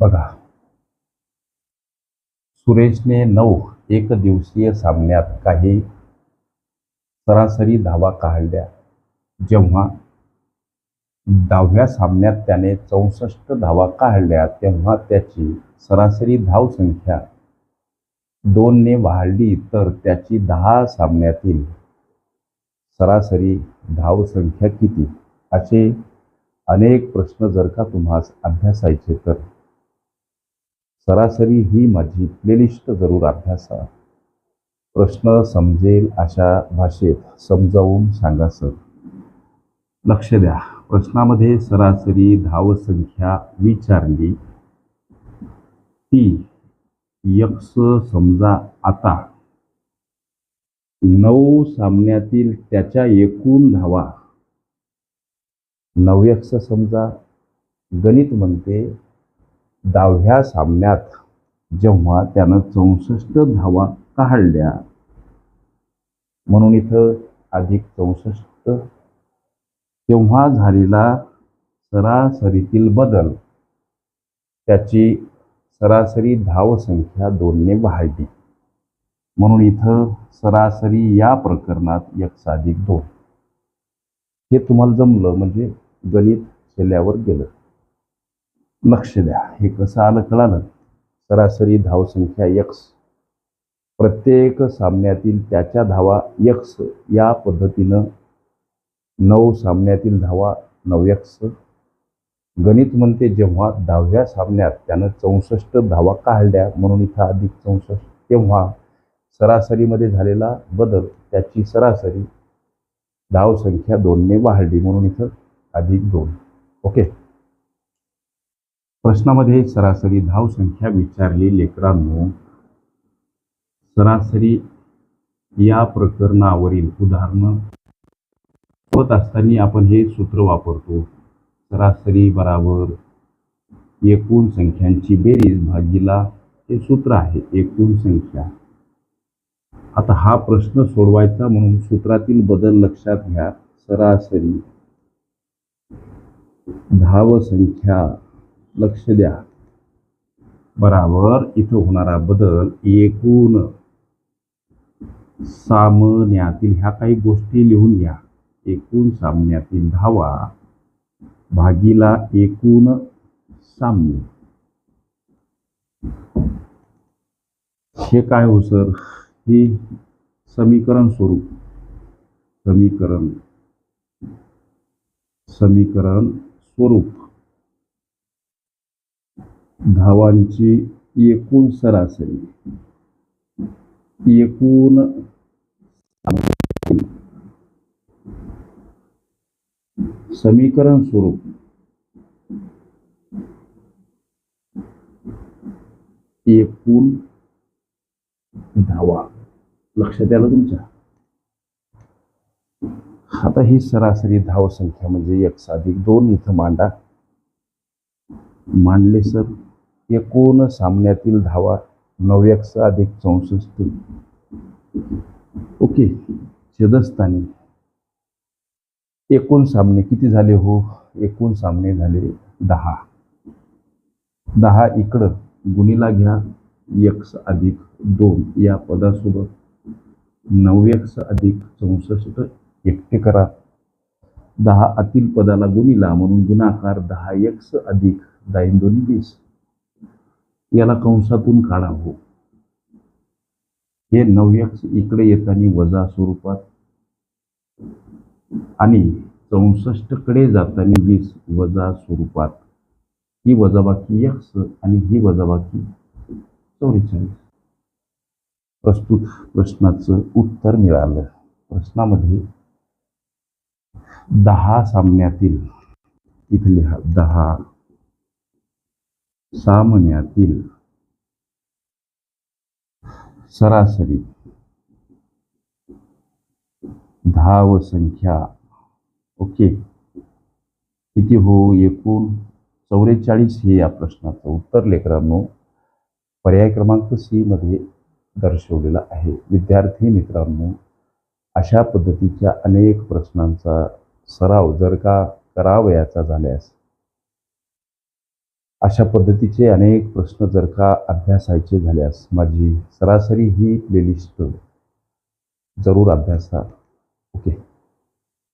बघा. सुरेशने नऊ एकदिवसीय सामन्यात काही सरासरी धावा काढल्या. जेव्हा दहाव्या सामन्यात त्याने चौसष्ट धावा काढल्या तेव्हा त्याची सरासरी धावसंख्या दोनने वाढली तर त्याची दहा सामन्यातील सरासरी धावसंख्या किती? असे अनेक प्रश्न जर का तुम्हास अभ्यासायचे तर. सरासरी ही माझी प्लेलिस्ट जरूर अभ्यासा. प्रश्न समजेल अशा भाषेत समजावून सांगा सर. लक्ष द्या. प्रश्नामध्ये सरासरी धावसंख्या विचारली. ती यक्स समजा आता. नऊ सामन्यातील त्याच्या एकूण धावा. नवयक्ष समजा गणित म्हणते दहाव्या सामन्यात जेव्हा त्यानं चौसष्ट धावा काढल्या. म्हणून इथं अधिक चौसष्ट. तेव्हा झालेला सरासरीतील बदल. त्याची सरासरी धावसंख्या दोनने वाढली. म्हणून इथं सरासरी या प्रकरणात एक साधिक दोन. हे तुम्हाला जमलं म्हणजे गणित शेल्यावर गेलं. लक्ष द्या. हे कसं आलं कळालं. सरासरी धावसंख्या यक्स प्रत्येक सामन्यातील त्याच्या धावा यक्स या पद्धतीनं नऊ सामन्यातील धावा नऊ यक्स गणित म्हणते जेव्हा दहाव्या सामन्यात त्यानं चौसष्ट धावा काढल्या म्हणून इथं अधिक चौसष्ट. तेव्हा सरासरीमध्ये झालेला बदल त्याची सरासरी धावसंख्या दोनने वाढली म्हणून इथं अधिक दोन. ओके? प्रश्नामध्ये सरासरी धावसंख्या विचारली लेकरांनो. सरासरी या प्रकरणावरील उदाहरणं होत असताना आपण हे सूत्र वापरतो. सरासरी बराबर एकूण संख्यांची बेरीज भागीला हे सूत्र आहे एकूण संख्या. आता हा प्रश्न सोडवायचा म्हणून सूत्रातील बदल लक्षात घ्या. सरासरी धावसंख्या लक्ष द्या. बराबर इथं होणारा बदल एकूण सामन्यातील ह्या काही गोष्टी लिहून घ्या. एकूण सामन्यातील धावा भागीला एकूण सामने. हे काय हो सर? हे समीकरण स्वरूप. समीकरण. समीकरण स्वरूप. धावांची एकूण सरासरी. एकूण समीकरण स्वरूप. एकूण धावा. लक्षात आलं तुमच्या? आता ही सरासरी धावसंख्या म्हणजे एक साधिक दोन इथं मांडा. मांडले सर. एकूण सामन्यातील धावा नऊ अधिक चौसष्ट. ओके छेदस्थानी एकूण सामने किती झाले हो? एकूण सामने झाले दहा. दहा इकडं गुणीला घ्या. एक्स अधिक दोन या पदासोबत नऊ अधिक चौसष्ट. एकटे करा. दहा आतील पदाला गुणीला म्हणून गुणाकार दहा एक्स अधिक दाईन दोन्ही वीस याला कंसातून काढा हो. हे नव्यक्ष इकडे येताना वजा स्वरूपात आणि चौसष्टकडे जाताना वीस वजा स्वरूपात. ही वजाबाकी यक्ष आणि ही वजाबाकी चौवेचाळीस प्रस्तुत प्रश्नाचं उत्तर मिळालं. प्रश्नामध्ये दहा सामन्यातील इथे लिहा दहा सामन्यातील सरासरी धाव संख्या ओके किती हो? एकूण चौवेचाळीस हे या प्रश्नाचं उत्तर लेकरांनो पर्याय क्रमांक सी मध्ये दर्शवलेला आहे. विद्यार्थी मित्रांनो अशा पद्धतीच्या अनेक प्रश्नांचा सराव जर का करावयाचा झाल्यास अशा पद्धतीचे अनेक प्रश्न जर का अभ्यासायचे झाल्यास माझी सरासरी ही प्लेलिस्ट जरूर अभ्यासा ओके.